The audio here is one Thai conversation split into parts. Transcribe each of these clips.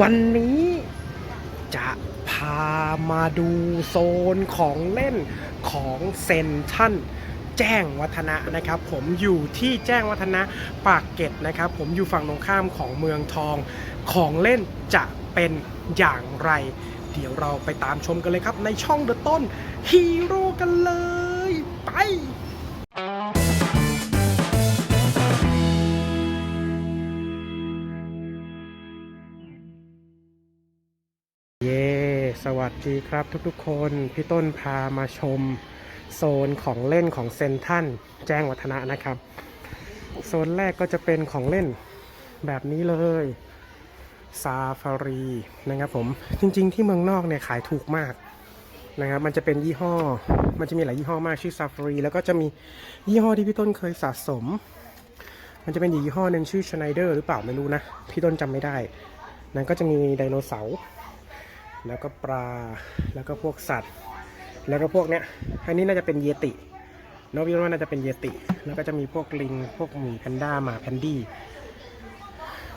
วันนี้จะพามาดูโซนของเล่นของเซนทรันแจ้งวัฒนะนะครับ ผมอยู่ที่แจ้งวัฒนะปากเกร็ดนะครับ ผมอยู่ฝั่งตรงข้ามของเมืองทองของเล่นจะเป็นอย่างไร เดี๋ยวเราไปตามชมกันเลยครับในช่องเดอะต้นฮีโร่กันเลย ไป วัสดีครับทุกๆคน พี่ต้นพามาชมโซนของเล่นของเซนทันแจ้งวัฒนะนะครับ โซนแรกก็จะเป็นของเล่นแบบนี้เลยซาฟารีนะครับผม จริงๆที่เมืองนอกเนี่ยขายถูกมากนะครับมันจะเป็นยี่ห้อมันจะมีหลายยี่ห้อมากชื่อซาฟารีแล้วก็จะมียี่ห้อที่พี่ต้นเคยสะสม มันจะเป็นยี่ห้อหนึ่งชื่อชไนเดอร์หรือเปล่าไม่รู้นะ พี่ต้นจำไม่ได้ นั้นก็จะมีไดโนเสาร์ แล้วก็ปลาแล้วก็พวกสัตว์ แล้วก็พวกเนี้ยอันนี้น่าจะเป็นเยติโนบิว่าน่าจะเป็นเยติ แล้วก็จะมีพวกลิงพวกหมีแพนด้าหมาแพนดี้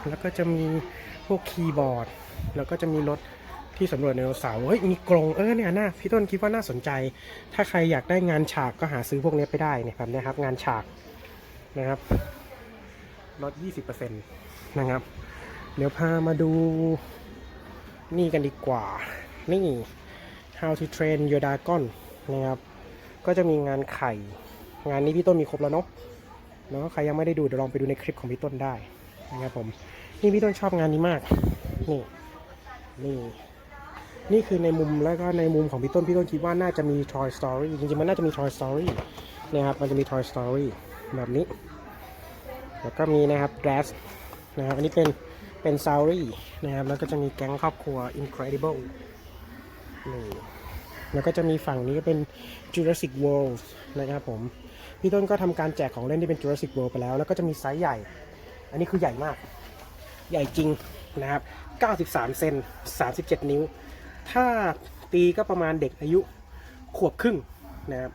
แล้วก็จะมีพวกคีย์บอร์ด แล้วก็จะมีรถที่สำรวจไดโนเสาร์เฮ้ยมีกรงเออเนี่ยน่าพี่ต้นคิดว่าน่าสนใจ ถ้าใครอยากได้งานฉากก็หาซื้อพวกนี้ไปได้เนี่ยครับนี่ยครับ งานฉากนะครับลด20%นะครับ เดี๋ยวพามาดู นี่กันดีกว่า นี่ How to Train Your Dragon นะครับ ก็จะมีงานไข่ งานนี้พี่ต้นมีครบแล้วเนาะเนาะใครยังไม่ได้ดูเดี๋ยวลองไปดูในคลิปของพี่ต้นได้นะครับผม นี่พี่ต้นชอบงานนี้มาก นี่ นี่ นี่คือในมุมแล้วก็ในมุมของพี่ต้นพี่ต้นคิดว่าน่าจะมี Toy Story จริงๆมันน่าจะมี Toy Story นะครับ มันจะมี Toy Story แบบนี้ แล้วก็มีนะครับ Dress นะครับ อันนี้เป็น เป็นซารี่นะครับ แล้วก็จะมีแก๊งครอบครัว Incredible นี่แล้วก็จะมีฝั่งนี้ก็เป็น Jurassic World นะครับผม พี่ต้นก็ทำการแจกของเล่นที่เป็น Jurassic World ไปแล้ว แล้วก็จะมีไซส์ใหญ่ อันนี้คือใหญ่มาก ใหญ่จริงนะครับ 93 เซน 37 นิ้ว ถ้าตีก็ประมาณเด็กอายุขวบครึ่งนะครับ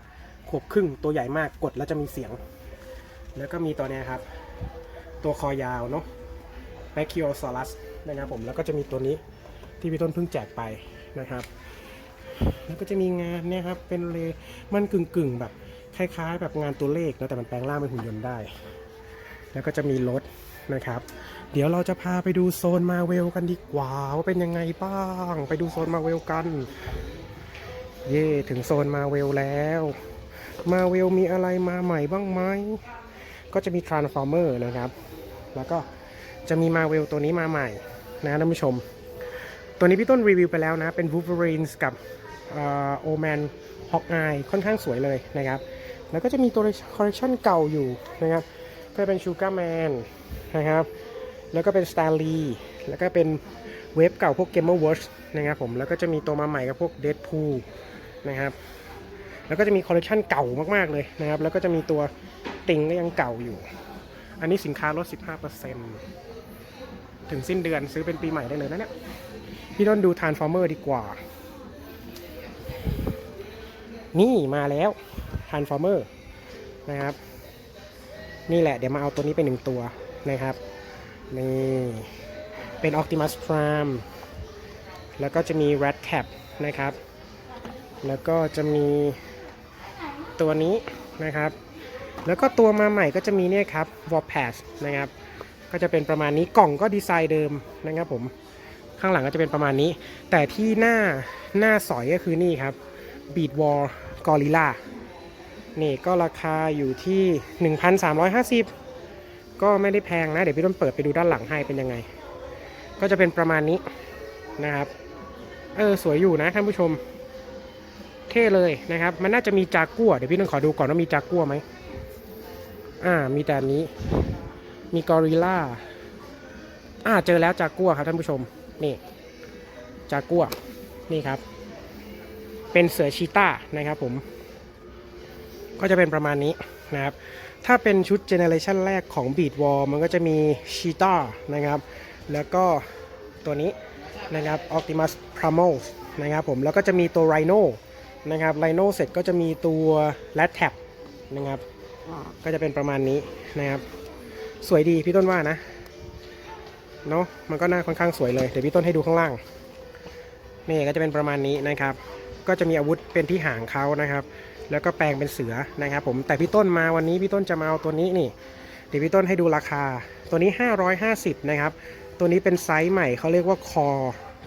ขวบครึ่งตัวใหญ่มากกดแล้วจะมีเสียง แล้วก็มีตัวเนี้ยครับ ตัวคอยาวเนาะ แมคคิโอซอรัสนะครับผมแล้วก็จะมีตัวนี้ที่พี่ต้นเพิ่งแจกไปนะครับ แล้วก็จะมีงานเนี่ยครับเป็นเลมันกึ่งกึ่งแบบคล้ายๆ แบบงานตัวเลขนะแต่มันแปลงร่างเป็นหุ่นยนต์ได้ แล้วก็จะมีรถนะครับ เดี๋ยวเราจะพาไปดูโซนมาเวลกันดีกว่าว่าเป็นยังไงบ้าง ไปดูโซนมาเวลกัน เย่ถึงโซนมาเวลแล้วมาเวลมีอะไรมาใหม่บ้างไหมก็จะมี Transformer นะครับ แล้วก็ จะมีมาเวลตัวนี้มาใหม่นะท่านผู้ชม ตัวนี้พี่ต้นรีวิวไปแล้วนะ เป็น Wolverines กับโอแมนฮอกอายค่อนข้างสวยเลยนะครับ แล้วก็จะมีตัวคอลเลคชันเก่าอยู่นะครับก็เป็น Sugar Man นนะครับ แล้วก็เป็น Starly แล้วก็เป็นเวฟเก่าพวก Gamer Watch นะครับผม แล้วก็จะมีตัวมาใหม่กับพวก Deadpool นะครับ แล้วก็จะมีคอลเลคชันเก่ามากๆเลยนะครับ แล้วก็จะมีตัวติงก็ยังเก่าอยู่ อันนี้สินค้าลด 15% ถึงสิ้นเดือนซื้อเป็นปีใหม่ได้เลยนะเนี่ย พี่ต้นดู Transformer ดีกว่า นี่มาแล้ว Transformer นะครับ นี่แหละเดี๋ยวมาเอาตัวนี้ไปหนึ่งตัวนะครับ นี่ เป็น Optimus Prime แล้วก็จะมี Red Cap นะครับ แล้วก็จะมีตัวนี้นะครับ แล้วก็ตัวมาใหม่ก็จะมีเนี่ยครับ w a r p a s นะครับ ก็จะเป็นประมาณนี้กล่องก็ดีไซน์เดิมนะครับผมข้างหลังก็จะเป็นประมาณนี้ แต่ที่หน้าหน้าสอยก็คือนี่ครับ Beat War Gorilla นี่ก็ราคาอยู่ที่ 1,350 ก็ไม่ได้แพงนะ เดี๋ยวพี่ต้นเปิดไปดูด้านหลังให้เป็นยังไง ก็จะเป็นประมาณนี้นะครับเออสวยอยู่นะท่านผู้ชมเท่เลยนะครับ มันน่าจะมีจากัวเดี๋ยวพี่ต้นขอดูก่อนว่ามีจากัวไหมอ่ามีแต่นี้ มีกอริลลาอ่าเจอแล้วจากัวครับท่านผู้ชม นี่ จากัว นี่ครับ เป็นเสือชีต้านะครับผม ก็จะเป็นประมาณนี้นะครับ ถ้าเป็นชุดเจเนเรชันแรกของ Beat War มันก็จะมีชีต้านะครับ แล้วก็ตัวนี้นะครับ Optimus Primal นะครับผม แล้วก็จะมีตัว Rhino นะครับ Rhino เสร็จก็จะมีตัว Rat Tab นะครับ ก็จะเป็นประมาณนี้นะครับ สวยดีพี่ต้นว่านะเนาะมันก็น่าค่อนข้างสวยเลยเดี๋ยวพี่ต้นให้ดูข้างล่างนี่ก็จะเป็นประมาณนี้นะครับ ก็จะมีอาวุธเป็นที่หางเขานะครับ แล้วก็แปลงเป็นเสือนะครับ ผมแต่พี่ต้นมาวันนี้พี่ต้นจะมาเอาตัวนี้นี่ เดี๋ยวพี่ต้นให้ดูราคา ตัวนี้ 550 นะครับ ตัวนี้เป็นไซส์ใหม่เขาเรียกว่าคอ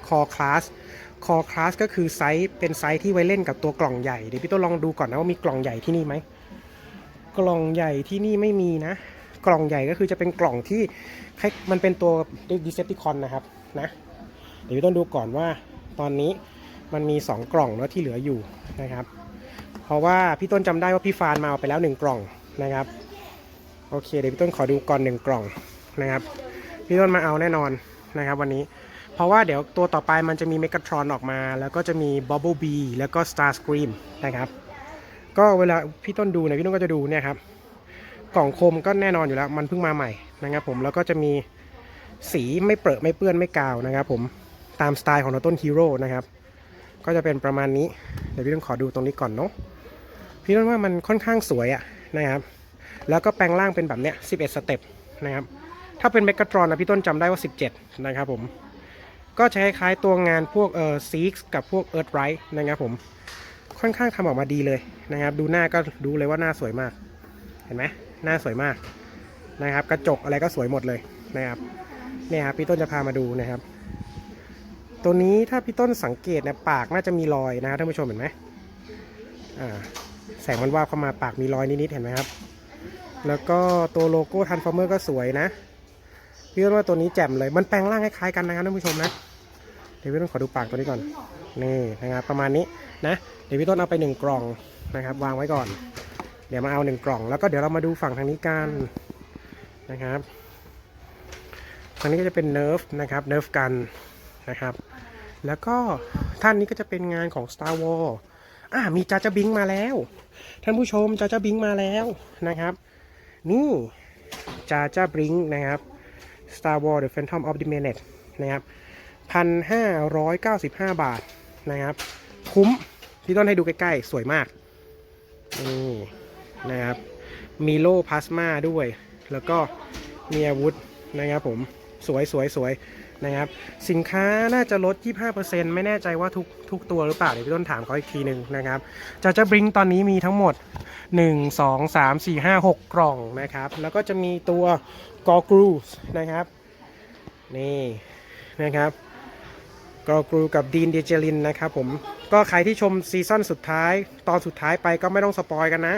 คอคลาสคอคลาสก็คือไซส์เป็นไซส์ที่ไว้เล่นกับตัวกล่องใหญ่เดี๋ยวพี่ต้นลองดูก่อนนะว่ามีกล่องใหญ่ที่นี่ไหมกล่องใหญ่ที่นี่ไม่มีนะ กล่องใหญ่ก็คือจะเป็นกล่องที่คมันเป็นตัวดิเซปติคอนนะครับนะเดี๋ยวพี่ต้นดูก่อนว่าตอนนี้มันมี 2 กล่องแล้วที่เหลืออยู่นะครับ เพราะว่าพี่ต้นจำได้ว่าพี่ฟานมาเอาไปแล้วหนึ่งกล่องนะครับโอเคเดี๋ยวพี่ต้นขอดูก่อนหนึ่งกล่องนะครับ พี่ต้นมาเอาแน่นอนนะครับ วันนี้เพราะว่าเดี๋ยวตัวต่อไปมันจะมีเมก a ทรอนออกมา แล้วก็จะมี Bubble b แล้วก็ Star Scream นะครับ ก็เวลาพี่ต้นดูเนี่ยพี่ต้นก็จะดูเนี่ยครับ กล่องโคมก็แน่นอนอยู่แล้ว มันเพิ่งมาใหม่นะครับผมแล้วก็จะมีสีไม่เปรอะไม่เปื้อนไม่กาวนะครับผมตามสไตล์ของต้นฮีโร่นะครับก็จะเป็นประมาณนี้เดี๋ยวพี่ต้นขอดูตรงนี้ก่อนเนาะพี่ต้นว่ามันค่อนข้างสวยอะนะครับแล้วก็แปลงร่างเป็นแบบเนี้ย11 สเต็ปนะครับถ้าเป็นเมก a ทรอนนะพี่ต้นจำได้ว่า 17 นะครับผมก็จะคล้ายๆตัวงานพวกเอ่อซีกกับพวกเอิร์ธไรท์นะครับผมค่อนข้างทำออกมาดีเลยนะครับ ดูหน้าก็ดูเลยว่าหน้าสวยมาก เห็นไหม หน้าสวยมากนะครับ กระจกอะไรก็สวยหมดเลยนะครับเนี่ยครับพี่ต้นจะพามาดูนะครับ ตัวนี้ถ้าพี่ต้นสังเกตเนี่ยปากน่าจะมีรอยนะครับท่านผู้ชมเห็นไหมอ่าแสงมันว่าเข้ามาปากมีรอยนิดๆเห็นไหมครับ แล้วก็ตัวโลโก้ทันฟอร์เมอร์ก็สวยนะพี่ต้นว่าตัวนี้แจ่มเลยมันแปลงร่างคล้ายๆกันนะครับท่านผู้ชมนะเดี๋ยวพี่ต้นขอดูปากตัวนี้ก่อนนี่นะครับประมาณนี้นะเดี๋ยวพี่ต้นเอาไปหนึ่งกล่องนะครับ วางไว้ก่อน เดี๋ยวมาเอาหนึ่งกล่อง แล้วก็เดี๋ยวเรามาดูฝั่งทางนี้กันนะครับทางนี้ก็จะเป็นเนิร์ฟนะครับเนิร์ฟกันนะครับ แล้วก็ท่านนี้ก็จะเป็นงานของ Star Wars อ่ามีจาจาบิงมาแล้ว ท่านผู้ชมจาจาบิงมาแล้วนะครับ นี่จาจาบิงนะครับ Star Wars The Phantom of the Menace นะครับพันห้าร้อยเก้าสิบห้าบาทนะครับ คุ้ม พี่ต้นให้ดูใกล้ ๆ สวยมาก นี่ นะครับ มีโล่พลาสมาด้วย แล้วก็มีอาวุธนะครับผมสวยสวยสวยนะครับ สินค้าน่าจะลด 25%ไม่แน่ใจว่าทุกทุกตัวหรือเปล่า เดี๋ยวพี่ต้นถามเขาอีกทีหนึ่งนะครับจาจะบริงตอนนี้มีทั้งหมด 1 2 3 4 5 6 กล่องนะครับ แล้วก็จะมีตัวกอกรูสนะครับ นี่นะครับกอกรูกับดีนเดเจลินนะครับผม ก็ใครที่ชมซีซั่นสุดท้าย ตอนสุดท้ายไปก็ไม่ต้องสปอยกันนะ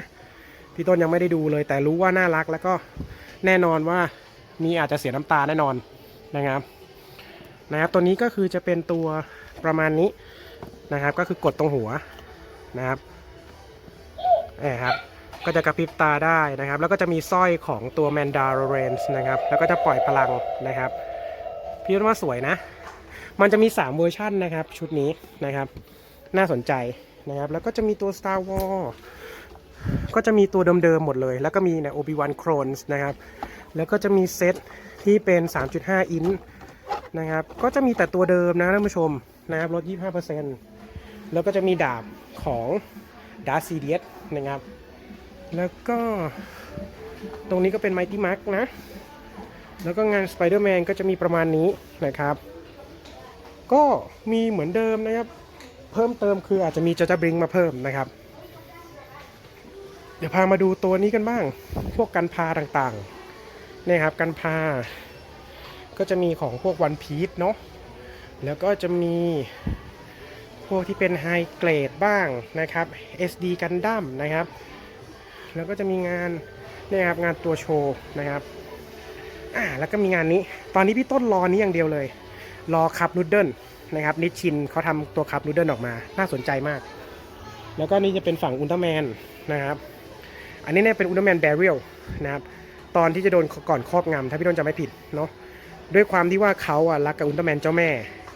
พี่ต้นยังไม่ได้ดูเลย แต่รู้ว่าน่ารักแล้วก็แน่นอนว่ามีอาจจะเสียน้ำตาแน่นอนนะครับนะครับตัวนี้ก็คือจะเป็นตัวประมาณนี้นะครับ ก็คือกดตรงหัวนะครับนี่ครับก็จะกระพริบตาได้นะครับ แล้วก็จะมีสร้อยของตัวแมนดาร์เรนส์นะครับ แล้วก็จะปล่อยพลังนะครับ พี่ว่าสวยนะ มันจะมี 3 เวอร์ชันนะครับ ชุดนี้นะครับ น่าสนใจนะครับ แล้วก็จะมีตัว Star Wars ก็จะมีตัวเดิมๆหมดเลย แล้วก็มีเนี่ย Obi-Wan Clones นะครับ แล้วก็จะมีเซตที่เป็น 3.5 อินนะครับ ก็จะมีแต่ตัวเดิมนะท่านผู้ชมนะครับลด 25%แล้วก็จะมีดาบของ Darth Sidious นะครับ แล้วก็ตรงนี้ก็เป็น Mighty Max นะ แล้วก็งาน Spider-Man ก็จะมีประมาณนี้นะครับ ก็มีเหมือนเดิมนะครับ เพิ่มเติมคืออาจจะมีจ a จ a บริงมาเพิ่มนะครับ เดี๋ยวพามาดูตัวนี้กันบ้าง พวกกันพาต่างๆนี่ครับกันพา ก็จะมีของพวกวันพี e เนาะแล้วก็จะมีพวกที่เป็นไฮเกรดบ้างนะครับ SD กันดั้มนะครับ แล้วก็จะมีงานนี่ครับงานตัวโชว์นะครับอ่าแล้วก็มีงานนี้ ตอนนี้พี่ต้นรอนี้อย่างเดียวเลย รอคัพนูดเดิลนะครับนิชชินเขาทำตัวคัพนูดเดิลออกมา น่าสนใจมาก แล้วก็นี่จะเป็นฝั่งอุลตร้าแมนนะครับ อันนี้เนี่ยเป็นอุลตร้าแมนแบเรียลนะครับตอนที่จะโดนก่อนครอบงำถ้าพี่ต้นจำไม่ผิดเนาะด้วยความที่ว่าเขาอะรักกับอุลตร้าแมนเจ้าแม่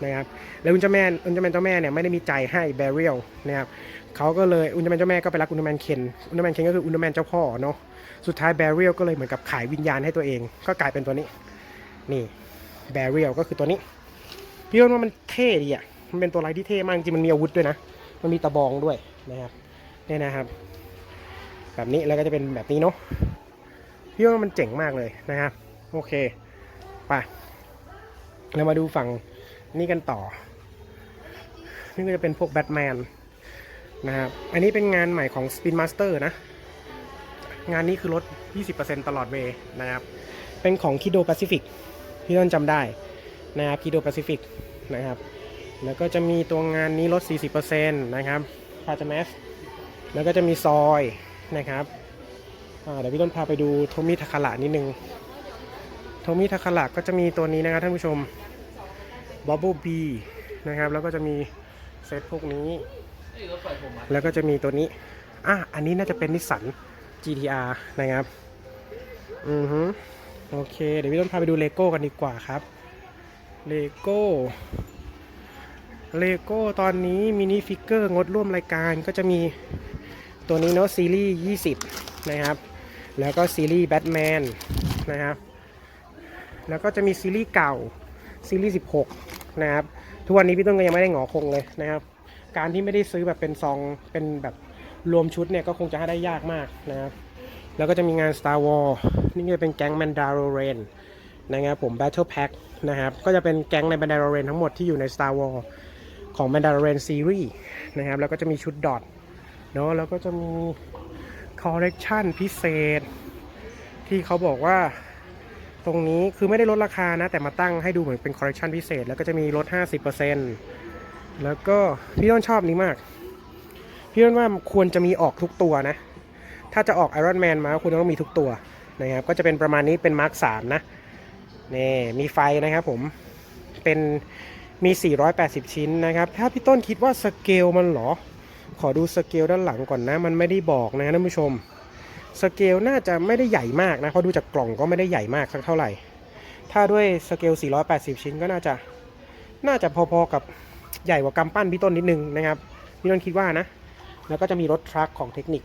นะครับแล้วอุลตร้าแมนอุลตร้าแมนเจ้าแม่เนี่ยไม่ได้มีใจให้แบเรียลนะครับเขาก็เลยอุลตร้าแมนเจ้าแม่ก็ไปรักอุลตร้าแมนเคนอุลตร้าแมนเคนก็คืออุลตร้าแมนเจ้าพ่อเนาะสุดท้ายแบเรียลก็เลยเหมือนกับขายวิญญาณให้ตัวเอง ก็กลายเป็นตัวนี้นี่แบเรียลก็คือตัวนี้พี่ว่ามันเท่ดีอะมันเป็นตัวไรที่เท่มากจริงมันมีอาวุธด้วยนะ มันมีตะบองด้วยนะครับเนี่ยนะครับ แบบนี้แล้วก็จะเป็นแบบนี้เนาะพี่ว่ามันเจ๋งมากเลยนะครับโอเคไปเรามาดูฝั่งนี้กันต่อ นี่ก็จะเป็นพวกแบทแมนนะครับอันนี้เป็นงานใหม่ของ Spin Master นะ งานนี้คือลด 20%ตลอดเวนะครับ เป็นของ Kido Pacific พี่ต้นจำได้นะครับ Kido Pacific นะครับ แล้วก็จะมีตัวงานนี้ลด 40%นะครับพาจ m มสแล้วก็จะมีซอย นะครับเดี๋ยวพี่ต้นพาไปดูโทมิทาคาระนิดนึงโทมิทาคาระก็จะมีตัวนี้นะครับท่านผู้ชม Bubble B นะครับแล้วก็จะมีเซตพวกนี้ แล้วก็จะมีตัวนี้อะอันนี้น่าจะเป็นนิสสัน GTR นะครับ อือฮึโอเค เดี๋ยวพี่ต้นพาไปดูเลโก้กันดีกว่าครับเลโก้เลโก้ตอนนี้มินิฟิกเกอร์งดร่วมรายการก็จะมี ตัวนี้เนาะซีรีส์20 นะครับ แล้วก็ซีรีส์แบทแมนนะครับ แล้วก็จะมีซีรีส์เก่าซีรีส์16 นะครับ ทุกวันนี้พี่ต้นก็ยังไม่ได้หงอคงเลยนะครับ การที่ไม่ได้ซื้อแบบเป็นซองเป็นแบบรวมชุดเนี่ยก็คงจะให้ได้ยากมากนะครับ แล้วก็จะมีงาน Star Wars นี่จะเป็นแก๊ง Mandalorian นะครับผม Battle Pack นะครับ ก็จะเป็นแก๊งใน Mandalorian ทั้งหมดที่อยู่ใน Star Wars ของ Mandalorian Series นะครับ แล้วก็จะมีชุดดอท เนาะแล้วก็จะมี Collection พิเศษ ที่เขาบอกว่าตรงนี้คือไม่ได้ลดราคานะ แต่มาตั้งให้ดูเหมือนเป็นคอลเลคชันพิเศษ แล้วก็จะมีลด 50%แล้วก็พี่ต้นชอบนี้มาก พี่ต้นว่าควรจะมีออกทุกตัวนะ ถ้าจะออก Iron Man มาควรจะต้องมีทุกตัวนะครับก็จะเป็นประมาณนี้เป็นมาร์ค3นะนี่มีไฟนะครับผมเป็นมี 480 ชิ้นนะครับ ถ้าพี่ต้นคิดว่าสเกลมันหรอ ขอดูสเกลด้านหลังก่อนนะ มันไม่ได้บอกนะท่านผู้ชม สเกลน่าจะไม่ได้ใหญ่มากนะเพราะดูจากกล่องก็ไม่ได้ใหญ่มากสักเท่าไหร่ ถ้าด้วยสเกล 480 ชิ้นก็น่าจะน่าจะพอๆกับใหญ่กว่ากำปั้นพี่ต้นนิดนึงนะครับพี่ต้นคิดว่านะ แล้วก็จะมีรถทรัคของเทคนิค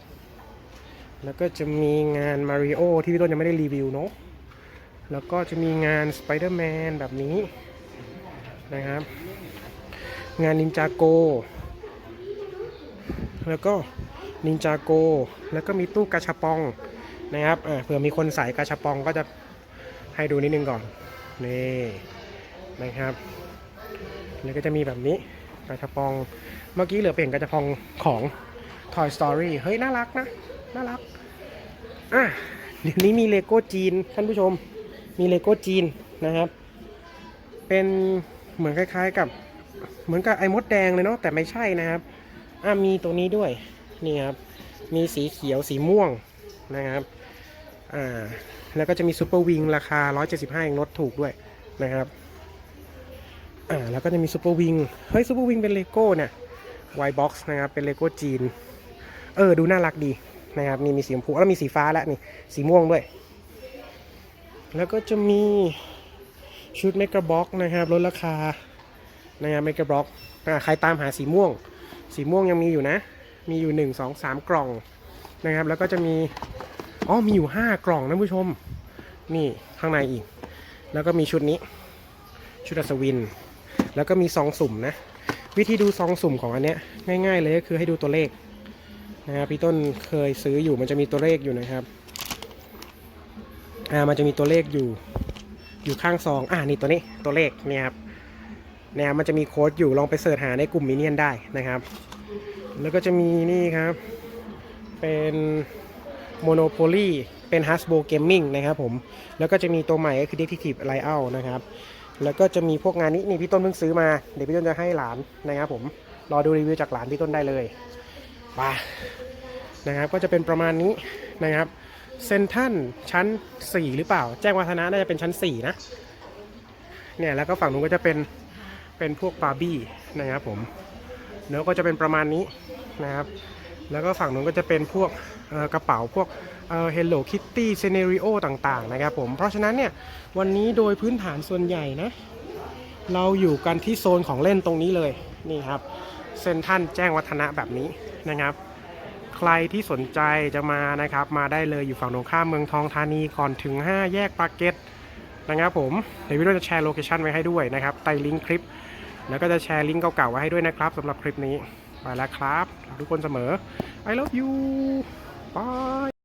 แล้วก็จะมีงานมาริโอที่พี่ต้นยังไม่ได้รีวิวเนาะแล้วก็จะมีงานสไปเดอร์แมนแบบนี้นะครับ งานนินจาโก แล้วก็นินจาโก แล้วก็มีตู้กาชาปองนะครับเผื่อมีคนใส่กาชาปองก็จะให้ดูนิดนึงก่อน นี่นะครับ แล้วก็จะมีแบบนี้กาชาปอง เมื่อกี้เหลือเปลี่ยนกาชาปองของ Toy Story เฮ้ย น่ารักนะ น่ารัก อะเดี๋ยวนี้มีเลโก้จีน ท่านผู้ชม มีเลโก้จีนนะครับ เป็นเหมือนคล้ายๆกับ เหมือนกับไอ้มดแดงเลยเนาะ แต่ไม่ใช่นะครับ อะมีตัวนี้ด้วยนี่ครับมีสีเขียวสีม่วงนะครับอ่าแล้วก็จะมีซูเปอร์วิงราคา 175เองลดถูกด้วยนะครับอ่าแล้วก็จะมีซูเปอร์วิงเฮ้ยซูเปอร์วิงเป็นเลโก้เนี่ยไวบ็อกซ์นะครับเป็นเลโก้จีน เออดูน่ารักดีนะครับนี่มีสีชมพูแล้วมีสีฟ้าแล้วนี่สีม่วงด้วย แล้วก็จะมีชุดเมกะบ็อกนะครับลดราคานะครับเมกะบ็อกใครตามหาสีม่วง สีม่วงยังมีอยู่นะ มีอยู่ 1 2 3 กล่องนะครับ แล้วก็จะมี อ๋อ มีอยู่ 5 กล่องนะผู้ชม นี่ข้างในอีก แล้วก็มีชุดนี้ ชุดอัศวิน แล้วก็มีซองสุ่มนะ วิธีดูซองสุ่มของอันเนี้ยง่าย ๆ เลยก็คือให้ดูตัวเลขนะครับพี่ต้นเคยซื้ออยู่มันจะมีตัวเลขอยู่นะครับ อ่า มันจะมีตัวเลขอยู่ อยู่ข้างซอง อ่านี่ตัวนี้ตัวเลขเนี่ยครับ เนี่ยมันจะมีโค้ดอยู่ลองไปเสิร์ชหาในกลุ่มมิเนียนได้นะครับ แล้วก็จะมีนี่ครับ เป็น Monopoly เป็น Hasbro Gaming นะครับผม แล้วก็จะมีตัวใหม่ก็คือ Detective l i o นะครับ แล้วก็จะมีพวกงานนี้นี่พี่ต้นเพิ่งซื้อมา เดี๋ยวพี่ต้นจะให้หลานนะครับผม รอดูรีวิวจากหลานพี่ต้นได้เลยไปนะครับ ก็จะเป็นประมาณนี้นะครับ เซนทันชั้น 4 หรือเปล่า แจ้งวัฒนะน่าจะเป็นชั้น 4 นะ เนี่ยแล้วก็ฝั่งนู้นก็จะเป็น เป็นพวกบาร์บี้นะครับผมเนื้อก็จะเป็นประมาณนี้นะครับ แล้วก็ฝั่งนู้นก็จะเป็นพวกกระเป๋าพวกเอ่อ Hello Kitty Scenario ต่างๆนะครับผม เพราะฉะนั้นเนี่ยวันนี้โดยพื้นฐานส่วนใหญ่นะ เราอยู่กันที่โซนของเล่นตรงนี้เลยนี่ครับเซนทันแจ้งวัฒนะแบบนี้นะครับ ใครที่สนใจจะมานะครับ มาได้เลยอยู่ฝั่งตรงข้ามเมืองทองธานีก่อนถึง 5 แยกปากเกร็ดนะครับผมเดี๋ยววิดีโอจะแชร์โลเคชันไว้ให้ด้วยนะครับใต้ลิงก์คลิป แล้วก็จะแชร์ลิงก์เก่าๆไว้ให้ด้วยนะครับสำหรับคลิปนี้ ไปแล้วครับทุกคนเสมอ I love you bye